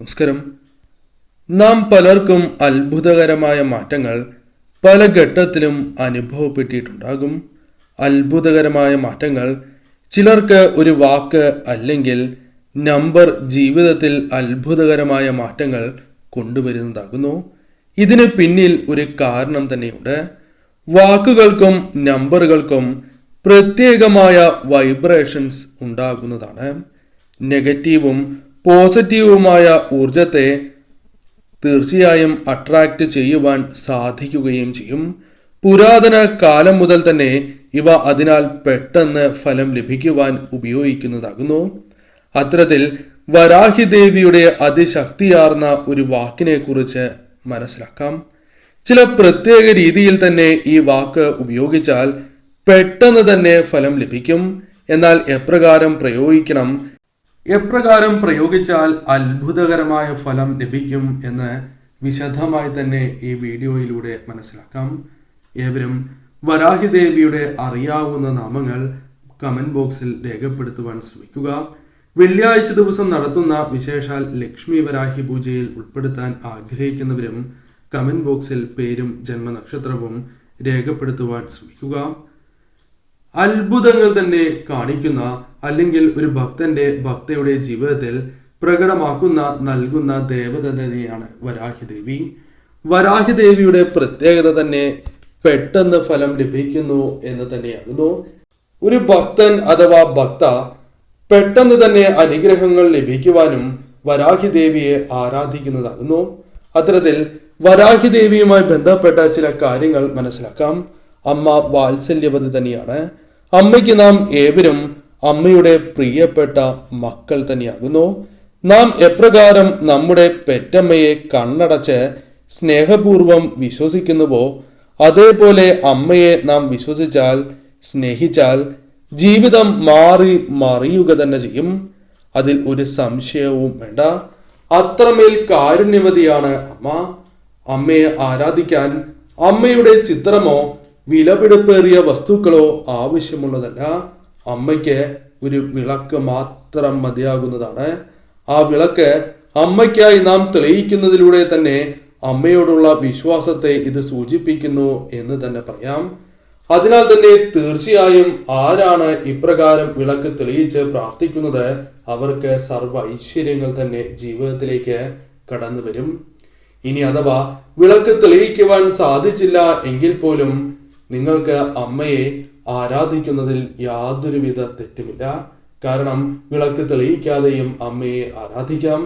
നമസ്കാരം. നാം പലർക്കും അത്ഭുതകരമായ മാറ്റങ്ങൾ പല ഘട്ടത്തിലും അനുഭവപ്പെട്ടിട്ടുണ്ടാകും. അത്ഭുതകരമായ മാറ്റങ്ങൾ ചിലർക്ക് ഒരു വാക്ക് അല്ലെങ്കിൽ നമ്പർ ജീവിതത്തിൽ അത്ഭുതകരമായ മാറ്റങ്ങൾ കൊണ്ടുവരുന്നതാകുന്നു. ഇതിന് പിന്നിൽ ഒരു കാരണം തന്നെയുണ്ട്. വാക്കുകൾക്കും നമ്പറുകൾക്കും പ്രത്യേകമായ വൈബ്രേഷൻസ് ഉണ്ടാകുന്നതാണ്. നെഗറ്റീവും പോസിറ്റീവുമായ ഊർജത്തെ തീർച്ചയായും അട്രാക്റ്റ് ചെയ്യുവാൻ സാധിക്കുകയും ചെയ്യും. പുരാതന കാലം മുതൽ തന്നെ ഇവ അതിനാൽ പെട്ടെന്ന് ഫലം ലഭിക്കുവാൻ ഉപയോഗിക്കുന്നതാകുന്നു. അത്തരത്തിൽ വരാഹി ദേവിയുടെ അതിശക്തിയാർന്ന ഒരു വാക്കിനെ കുറിച്ച് മനസ്സിലാക്കാം. ചില പ്രത്യേക രീതിയിൽ തന്നെ ഈ വാക്ക് ഉപയോഗിച്ചാൽ പെട്ടെന്ന് തന്നെ ഫലം ലഭിക്കും. എന്നാൽ എപ്രകാരം പ്രയോഗിക്കണം എപ്രകാരം പ്രയോഗിച്ചാൽ അത്ഭുതകരമായ ഫലം ലഭിക്കും എന്ന് വിശദമായി തന്നെ ഈ വീഡിയോയിലൂടെ മനസ്സിലാക്കാം. ഏവരും വരാഹി ദേവിയുടെ അറിയാവുന്ന നാമങ്ങൾ കമന്റ് ബോക്സിൽ രേഖപ്പെടുത്തുവാൻ ശ്രമിക്കുക. വെള്ളിയാഴ്ച ദിവസം നടത്തുന്ന വിശേഷാൽ ലക്ഷ്മി വരാഹി പൂജയിൽ ഉൾപ്പെടുത്താൻ ആഗ്രഹിക്കുന്നവരും കമന്റ് ബോക്സിൽ പേരും ജന്മനക്ഷത്രവും രേഖപ്പെടുത്തുവാൻ ശ്രമിക്കുക. അത്ഭുതങ്ങൾ തന്നെ കാണിക്കുന്ന അല്ലെങ്കിൽ ഒരു ഭക്തന്റെ ഭക്തയുടെ ജീവിതത്തിൽ പ്രകടമാക്കുന്ന നൽകുന്ന ദേവത തന്നെയാണ് വരാഹിദേവി വരാഹിദേവിയുടെ പ്രത്യേകത തന്നെ പെട്ടെന്ന് ഫലം ലഭിക്കുന്നു എന്ന് തന്നെയാകുന്നു. ഒരു ഭക്തൻ അഥവാ ഭക്ത പെട്ടെന്ന് തന്നെ അനുഗ്രഹങ്ങൾ ലഭിക്കുവാനും വരാഹിദേവിയെ ആരാധിക്കുന്നതാകുന്നു. അത്തരത്തിൽ വരാഹിദേവിയുമായി ബന്ധപ്പെട്ട ചില കാര്യങ്ങൾ മനസ്സിലാക്കാം. അമ്മ വാത്സല്യവതി തന്നെയാണ്. അമ്മയ്ക്ക് നാം ഏവരും അമ്മയുടെ പ്രിയപ്പെട്ട മക്കൾ തന്നെയാകുന്നു. നാം എപ്രകാരം നമ്മുടെ പെറ്റമ്മയെ കണ്ണടച്ച് സ്നേഹപൂർവം വിശ്വസിക്കുന്നുവോ അതേപോലെ അമ്മയെ നാം വിശ്വസിച്ചാൽ സ്നേഹിച്ചാൽ ജീവിതം മാറി മറിയുക തന്നെ ചെയ്യും. അതിൽ ഒരു സംശയവും വേണ്ട. അത്രമേൽ കാരുണ്യവതിയാണ് അമ്മ. അമ്മയെ ആരാധിക്കാൻ അമ്മയുടെ ചിത്രമോ വിലപിടിപ്പേറിയ വസ്തുക്കളോ ആവശ്യമുള്ളതല്ല. അമ്മയ്ക്ക് ഒരു വിളക്ക് മാത്രം മതിയാകുന്നതാണ്. ആ വിളക്ക് അമ്മയ്ക്കായി നാം തെളിയിക്കുന്നതിലൂടെ തന്നെ അമ്മയോടുള്ള വിശ്വാസത്തെ ഇത് സൂചിപ്പിക്കുന്നു എന്ന് തന്നെ പറയാം. അതിനാൽ തന്നെ തീർച്ചയായും ആരാണ് ഇപ്രകാരം വിളക്ക് തെളിയിച്ച് പ്രാർത്ഥിക്കുന്നത് അവർക്ക് സർവ ഐശ്വര്യങ്ങൾ തന്നെ ജീവിതത്തിലേക്ക് കടന്നു വരും ഇനി അഥവാ വിളക്ക് തെളിയിക്കുവാൻ സാധിച്ചില്ല എങ്കിൽ പോലും നിങ്ങൾക്ക് അമ്മയെ ആരാധിക്കുന്നതിൽ യാതൊരുവിധ തെറ്റുമില്ല. കാരണം വിളക്ക് തെളിയിക്കാതെയും അമ്മയെ ആരാധിക്കാം.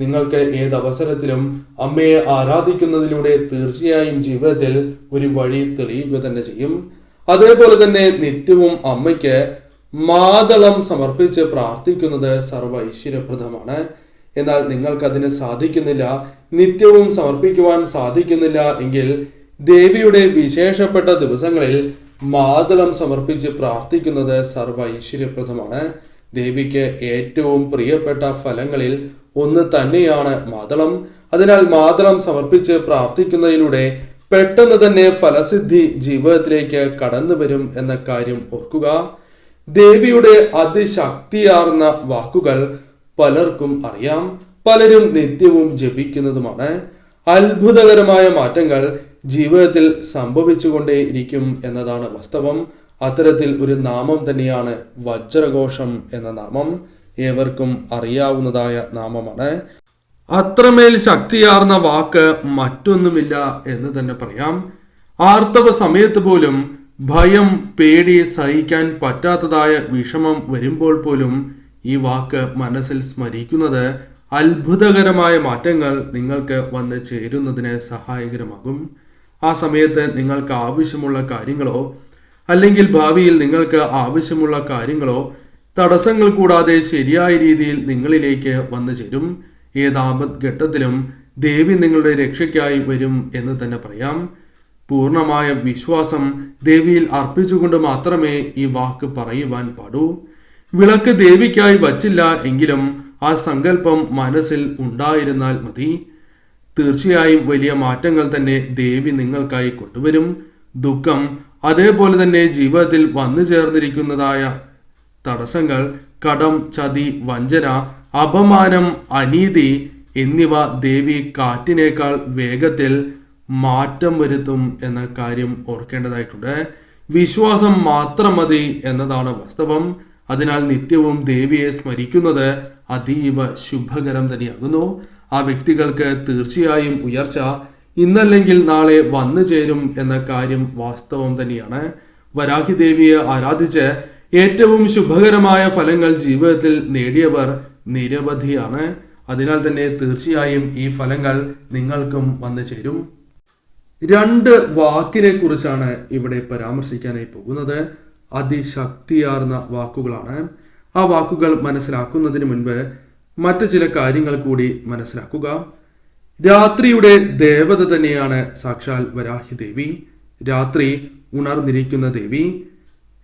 നിങ്ങൾക്ക് ഏത് അവസരത്തിലും അമ്മയെ ആരാധിക്കുന്നതിലൂടെ തീർച്ചയായും ജീവിതത്തിൽ ഒരു വഴി തെളിയുക തന്നെ ചെയ്യും. അതേപോലെ തന്നെ നിത്യവും അമ്മയ്ക്ക് മാതളം സമർപ്പിച്ച് പ്രാർത്ഥിക്കുന്നത് സർവ ഐശ്വര്യപ്രദമാണ് എന്നാൽ നിങ്ങൾക്കതിന് സാധിക്കുന്നില്ല. നിത്യവും സമർപ്പിക്കുവാൻ സാധിക്കുന്നില്ല എങ്കിൽ ദേവിയുടെ വിശേഷപ്പെട്ട ദിവസങ്ങളിൽ മാതളം സമർപ്പിച്ച് പ്രാർത്ഥിക്കുന്നത് സർവ ഐശ്വര്യപ്രദമാണ് ദേവിക്ക് ഏറ്റവും പ്രിയപ്പെട്ട ഫലങ്ങളിൽ ഒന്ന് തന്നെയാണ് മാതളം. അതിനാൽ മാതളം സമർപ്പിച്ച് പ്രാർത്ഥിക്കുന്നതിലൂടെ പെട്ടെന്ന് തന്നെ ഫലസിദ്ധി ജീവിതത്തിലേക്ക് കടന്നു വരും എന്ന കാര്യം ഓർക്കുക. ദേവിയുടെ അതിശക്തിയാർന്ന വാക്കുകൾ പലർക്കും അറിയാം. പലരും നിത്യവും ജപിക്കുന്നതുമാണ്. അത്ഭുതകരമായ മാറ്റങ്ങൾ ജീവിതത്തിൽ സംഭവിച്ചുകൊണ്ടേയിരിക്കും എന്നതാണ് വാസ്തവം. അത്തരത്തിൽ ഒരു നാമം തന്നെയാണ് വജ്രഘോഷം എന്ന നാമം. ഏവർക്കും അറിയാവുന്നതായ നാമമാണ്. അത്രമേൽ ശക്തിയാർന്ന വാക്ക് മറ്റൊന്നുമില്ല എന്ന് തന്നെ പറയാം. ആർത്തവ സമയത്ത് പോലും ഭയം പേടി സഹിക്കാൻ പറ്റാത്തതായ വിഷമം വരുമ്പോൾ പോലും ഈ വാക്ക് മനസ്സിൽ സ്മരിക്കുന്നത് അത്ഭുതകരമായ മാറ്റങ്ങൾ നിങ്ങൾക്ക് വന്ന് ചേരുന്നതിന് സഹായകരമാകും. ആ സമയത്ത് നിങ്ങൾക്ക് ആവശ്യമുള്ള കാര്യങ്ങളോ അല്ലെങ്കിൽ ഭാവിയിൽ നിങ്ങൾക്ക് ആവശ്യമുള്ള കാര്യങ്ങളോ തടസ്സങ്ങൾ കൂടാതെ ശരിയായ രീതിയിൽ നിങ്ങളിലേക്ക് വന്നു ചേരും. ഏത് ആപത് ഘട്ടത്തിലും ദേവി നിങ്ങളുടെ രക്ഷയ്ക്കായി വരും എന്ന് തന്നെ പറയാം. പൂർണമായ വിശ്വാസം ദേവിയിൽ അർപ്പിച്ചുകൊണ്ട് മാത്രമേ ഈ വാക്ക് പറയുവാൻ പാടൂ. വിളക്ക് ദേവിക്കായി വച്ചില്ല എങ്കിലും ആ സങ്കല്പം മനസ്സിൽ ഉണ്ടായിരുന്നാൽ മതി. തീർച്ചയായും വലിയ മാറ്റങ്ങൾ തന്നെ ദേവി നിങ്ങൾക്കായി കൊണ്ടുവരും. ദുഃഖം അതേപോലെ തന്നെ ജീവിതത്തിൽ വന്നു ചേർന്നിരിക്കുന്നതായ തടസ്സങ്ങൾ കടം ചതി വഞ്ചന അപമാനം അനീതി എന്നിവ ദേവി കാറ്റിനേക്കാൾ വേഗത്തിൽ മാറ്റം വരുത്തും എന്ന കാര്യം ഓർക്കേണ്ടതായിട്ടുണ്ട്. വിശ്വാസം മാത്രം മതി എന്നതാണ് വാസ്തവം. അതിനാൽ നിത്യവും ദേവിയെ സ്മരിക്കുന്നത് അതീവ ശുഭകരം തന്നെയാകുന്നു. ആ വ്യക്തികൾക്ക് തീർച്ചയായും ഉയർച്ച ഇന്നല്ലെങ്കിൽ നാളെ വന്നു ചേരും എന്ന കാര്യം വാസ്തവം തന്നെയാണ്. വരാഹി ദേവിയെ ആരാധിച്ച് ഏറ്റവും ശുഭകരമായ ഫലങ്ങൾ ജീവിതത്തിൽ നേടിയവർ നിരവധിയാണ്. അതിനാൽ തന്നെ തീർച്ചയായും ഈ ഫലങ്ങൾ നിങ്ങൾക്കും വന്നു ചേരും. രണ്ട് വാക്കിനെ കുറിച്ചാണ് ഇവിടെ പരാമർശിക്കാനായി പോകുന്നത്. അതിശക്തിയാർന്ന വാക്കുകളാണ്. ആ വാക്കുകൾ മനസ്സിലാക്കുന്നതിന് മുൻപ് മറ്റു ചില കാര്യങ്ങൾ കൂടി മനസ്സിലാക്കുക. രാത്രിയുടെ ദേവത തന്നെയാണ് സാക്ഷാൽ വരാഹി ദേവി. രാത്രി ഉണർന്നിരിക്കുന്ന ദേവി.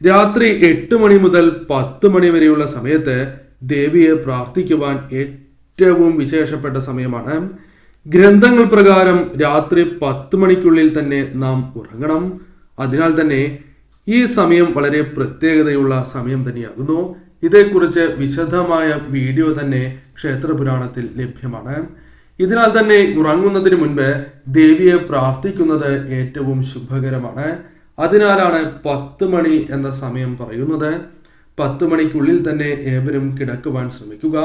രാത്രി എട്ട് മണി മുതൽ പത്ത് മണി വരെയുള്ള സമയത്ത് ദേവിയെ പ്രാർത്ഥിക്കുവാൻ ഏറ്റവും വിശേഷപ്പെട്ട സമയമാണ്. ഗ്രന്ഥങ്ങൾ പ്രകാരം രാത്രി പത്ത് മണിക്കുള്ളിൽ തന്നെ നാം ഉറങ്ങണം. അതിനാൽ തന്നെ ഈ സമയം വളരെ പ്രത്യേകതയുള്ള സമയം തന്നെയാകുന്നു. ഇതേക്കുറിച്ച് വിശദമായ വീഡിയോ തന്നെ ക്ഷേത്രപുരാണത്തിൽ ലഭ്യമാണ്. ഇതിനാൽ തന്നെ ഉറങ്ങുന്നതിന് മുൻപ് ദേവിയെ പ്രാർത്ഥിക്കുന്നത് ഏറ്റവും ശുഭകരമാണ്. അതിനാലാണ് പത്ത് മണി എന്ന സമയം പറയുന്നത്. പത്ത് മണിക്കുള്ളിൽ തന്നെ ഏവരും കിടക്കുവാൻ ശ്രമിക്കുക.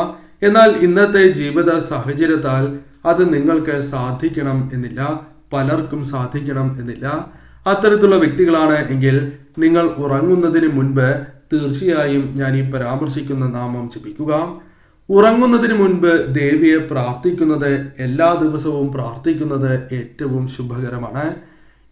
എന്നാൽ ഇന്നത്തെ ജീവിത സാഹചര്യത്താൽ അത് നിങ്ങൾക്ക് സാധിക്കണം എന്നില്ല. പലർക്കും സാധിക്കണം എന്നില്ല. അത്തരത്തിലുള്ള വ്യക്തികളാണ് എങ്കിൽ നിങ്ങൾ ഉറങ്ങുന്നതിന് മുൻപ് തീർച്ചയായും ഞാൻ ഈ പരാമർശിക്കുന്ന നാമം ജപിക്കുക. ഉറങ്ങുന്നതിന് മുൻപ് ദേവിയെ പ്രാർത്ഥിക്കുന്നത് എല്ലാ ദിവസവും പ്രാർത്ഥിക്കുന്നത് ഏറ്റവും ശുഭകരമാണ്.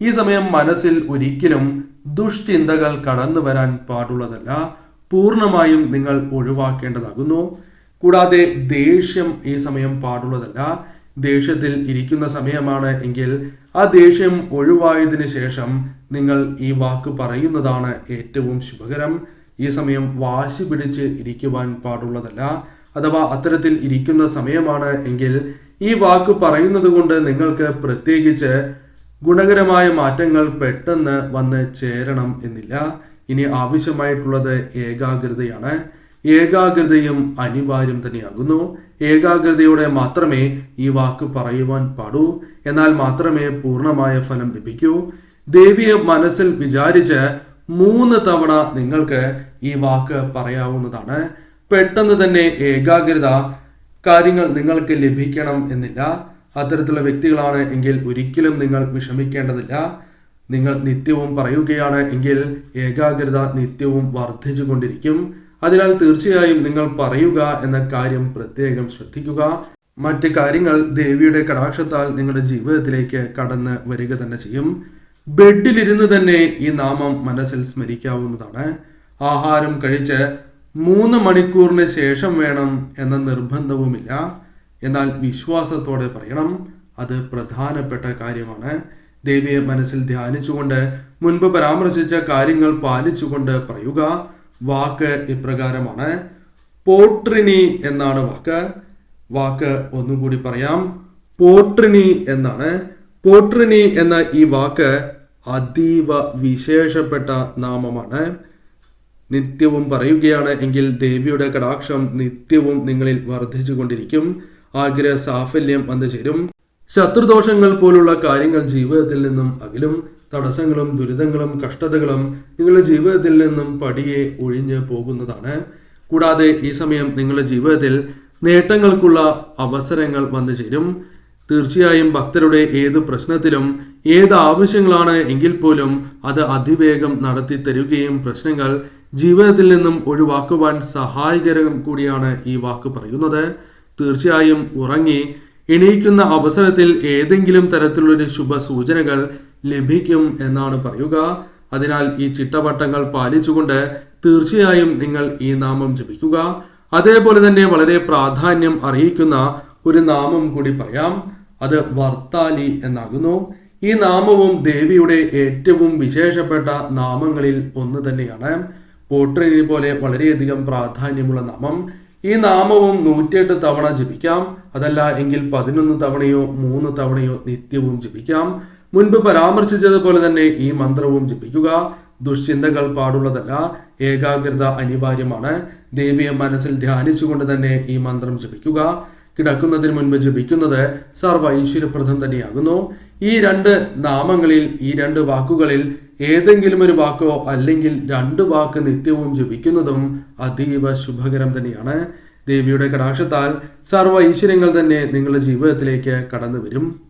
ഈ സമയം മനസ്സിൽ ഒരിക്കലും ദുഷ്ചിന്തകൾ കടന്നു വരാൻ പാടുള്ളതല്ല. പൂർണമായും നിങ്ങൾ ഒഴിവാക്കേണ്ടതാകുന്നു. കൂടാതെ ദേഷ്യം ഈ സമയം പാടുള്ളതല്ല. ദേഷ്യത്തിൽ ഇരിക്കുന്ന സമയമാണ് എങ്കിൽ ആ ദേഷ്യം ഒഴിവായതിനു ശേഷം നിങ്ങൾ ഈ വാക്ക് പറയുന്നതാണ് ഏറ്റവും ശുഭകരം. ഈ സമയം വാശി പിടിച്ച് ഇരിക്കുവാൻ പാടുള്ളതല്ല. അഥവാ അത്തരത്തിൽ ഇരിക്കുന്ന സമയമാണ് എങ്കിൽ ഈ വാക്ക് പറയുന്നത് കൊണ്ട് നിങ്ങൾക്ക് പ്രത്യേകിച്ച് ഗുണകരമായ മാറ്റങ്ങൾ പെട്ടെന്ന് വന്ന് ചേരണം എന്നില്ല. ഇനി ആവശ്യമായിട്ടുള്ളത് ഏകാഗ്രതയാണ്. ഏകാഗ്രതയും അനിവാര്യം തന്നെയാകുന്നു. ഏകാഗ്രതയോടെ മാത്രമേ ഈ വാക്ക് പറയുവാൻ പാടൂ. എന്നാൽ മാത്രമേ പൂർണമായ ഫലം ലഭിക്കൂ. ദേവിയെ മനസ്സിൽ വിചാരിച്ച് മൂന്ന് തവണ നിങ്ങൾക്ക് ഈ വാക്ക് പറയാവുന്നതാണ്. പെട്ടെന്ന് തന്നെ ഏകാഗ്രത കാര്യങ്ങൾ നിങ്ങൾക്ക് ലഭിക്കണം എന്നില്ല. അത്തരത്തിലുള്ള വ്യക്തികളാണ് എങ്കിൽ ഒരിക്കലും നിങ്ങൾ വിഷമിക്കേണ്ടതില്ല. നിങ്ങൾ നിത്യവും പറയുകയാണ് എങ്കിൽ ഏകാഗ്രത നിത്യവും വർദ്ധിച്ചു കൊണ്ടിരിക്കും അതിനാൽ തീർച്ചയായും നിങ്ങൾ പറയുക എന്ന കാര്യം പ്രത്യേകം ശ്രദ്ധിക്കുക. മറ്റ് കാര്യങ്ങൾ ദേവിയുടെ കടാക്ഷത്താൽ നിങ്ങളുടെ ജീവിതത്തിലേക്ക് കടന്ന് വരിക തന്നെ ചെയ്യും. ബെഡിലിരുന്ന് തന്നെ ഈ നാമം മനസ്സിൽ സ്മരിക്കാവുന്നതാണ്. ആഹാരം കഴിച്ച് മൂന്ന് മണിക്കൂറിന് ശേഷം വേണം എന്ന നിർബന്ധവുമില്ല. എന്നാൽ വിശ്വാസത്തോടെ പറയണം. അത് പ്രധാനപ്പെട്ട കാര്യമാണ്. ദേവിയെ മനസ്സിൽ ധ്യാനിച്ചുകൊണ്ട് മുൻപ് പരാമർശിച്ച കാര്യങ്ങൾ പാലിച്ചുകൊണ്ട് പറയുക വാക്ക് ഇപ്രകാരമാണ്. പോട്രിനി എന്നാണ് വാക്ക്. വാക്ക് ഒന്നുകൂടി പറയാം. പോട്രിനി എന്നാണ്. പോട്രിനി എന്ന ഈ വാക്ക് അതീവ വിശേഷപ്പെട്ട നാമമാണ്. നിത്യവും പറയുകയാണ് എങ്കിൽ ദേവിയുടെ കടാക്ഷം നിത്യവും നിങ്ങളിൽ വർദ്ധിച്ചുകൊണ്ടിരിക്കും. ആഗ്രഹ സാഫല്യം വന്നു ചേരും. ശത്രുദോഷങ്ങൾ പോലുള്ള കാര്യങ്ങൾ ജീവിതത്തിൽ നിന്നും അകലും തടസ്സങ്ങളും ദുരിതങ്ങളും കഷ്ടതകളും നിങ്ങളുടെ ജീവിതത്തിൽ നിന്നും പടിയെ ഒഴിഞ്ഞു പോകുന്നതാണ്. കൂടാതെ ഈ സമയം നിങ്ങളുടെ ജീവിതത്തിൽ നേട്ടങ്ങൾക്കുള്ള അവസരങ്ങൾ വന്നു ചേരും. തീർച്ചയായും ഭക്തരുടെ ഏത് പ്രശ്നത്തിലും ഏത് ആവശ്യങ്ങളാണ് എങ്കിൽ പോലും അത് അതിവേഗം നടത്തി തരുകയും പ്രശ്നങ്ങൾ ജീവിതത്തിൽ നിന്നും ഒഴിവാക്കുവാൻ സഹായകരം കൂടിയാണ് ഈ വാക്ക് പറയുന്നത്. തീർച്ചയായും ഉറങ്ങി എണീക്കുന്ന അവസരത്തിൽ ഏതെങ്കിലും തരത്തിലുള്ളൊരു ശുഭ സൂചനകൾ ലഭിക്കും എന്നാണ് പറയുക. അതിനാൽ ഈ ചിട്ടവട്ടങ്ങൾ പാലിച്ചുകൊണ്ട് തീർച്ചയായും നിങ്ങൾ ഈ നാമം ജപിക്കുക. അതേപോലെ തന്നെ വളരെ പ്രാധാന്യം അറിയിക്കുന്ന ഒരു നാമം കൂടി പറയാം. അത് വർത്താലി എന്നാകുന്നു. ഈ നാമവും ദേവിയുടെ ഏറ്റവും വിശേഷപ്പെട്ട നാമങ്ങളിൽ ഒന്ന് തന്നെയാണ്. പോട്രിനെ പോലെ വളരെയധികം പ്രാധാന്യമുള്ള നാമം. ഈ നാമവും നൂറ്റിയെട്ട് തവണ ജപിക്കാം. അതല്ല എങ്കിൽ പതിനൊന്ന് തവണയോ മൂന്ന് തവണയോ നിത്യവും ജപിക്കാം. മുൻപ് പരാമർശിച്ചതുപോലെ തന്നെ ഈ മന്ത്രവും ജപിക്കുക. ദുഷ്ചിന്തകൾ പാടുള്ളതല്ല ഏകാഗ്രത അനിവാര്യമാണ്. ദേവിയെ മനസ്സിൽ ധ്യാനിച്ചുകൊണ്ട് തന്നെ ഈ മന്ത്രം ജപിക്കുക. കിടക്കുന്നതിന് മുൻപ് ജപിക്കുന്നത് സർവ ഐശ്വര്യപ്രദം തന്നെയാകുന്നു. ഈ രണ്ട് നാമങ്ങളിൽ ഈ രണ്ട് വാക്കുകളിൽ ഏതെങ്കിലും ഒരു വാക്കോ അല്ലെങ്കിൽ രണ്ട് വാക്ക് നിത്യവും ജപിക്കുന്നതും അതീവ ശുഭകരം തന്നെയാണ്. ദേവിയുടെ കടാക്ഷത്താൽ സർവ ഐശ്വര്യങ്ങൾ തന്നെ നിങ്ങളുടെ ജീവിതത്തിലേക്ക് കടന്നു വരും